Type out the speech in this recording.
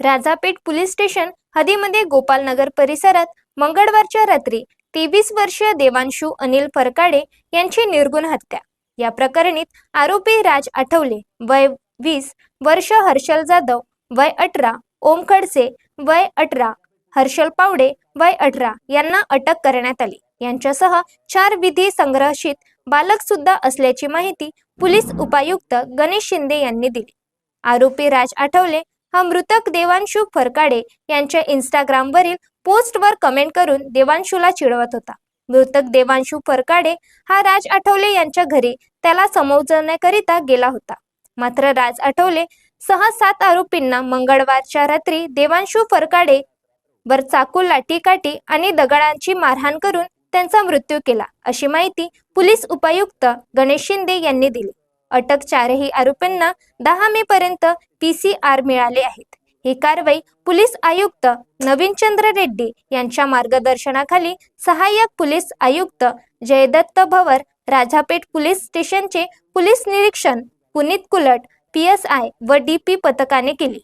Rajapeth police station हदीमध्ये गोपालनगर परिसरात मंगळवारच्या रात्री तेवीस वर्षीय देवांशू अनिल फरकाडे यांची निर्गुण हत्या. या प्रकरणीत आरोपी राज आठवले वय वीस वर्ष हर्षल जाधव वय अठरा ओम खडसे वय अठरा हर्षल पावडे वय अठरा यांना अटक करण्यात आली. यांच्यासह चार विधी संग्रहित बालक सुद्धा असल्याची माहिती पोलीस उपायुक्त गणेश शिंदे यांनी दिली. आरोपी राज आठवले हा मृतक देवांशू फरकाडे यांच्या इंस्टाग्रामवरील पोस्टवर कमेंट करून देवांशूला चिडवत होता. मृतक देवांशू फरकाडे हा राज आठवले यांच्या घरी त्याला समजवण्याकरिता गेला होता. मात्र राज आठवले सहा सात आरोपींना मंगळवारच्या रात्री देवांशू फरकाडे वर चाकू लाठीकाठी आणि दगडांची मारहाण करून त्यांचा मृत्यू केला अशी माहिती पोलीस उपायुक्त गणेश शिंदे यांनी दिली. अटक चारही आरोपींना दहा मे पर्यंत पी सी आर मिळाले आहेत. ही कारवाई पोलीस आयुक्त नवीनचंद्र रेड्डी यांच्या मार्गदर्शनाखाली सहाय्यक पोलीस आयुक्त जयदत्त भवर राजापेठ पोलीस स्टेशनचे पोलीस निरीक्षण Puneet Kulat P S I व डी पी पथकाने केली.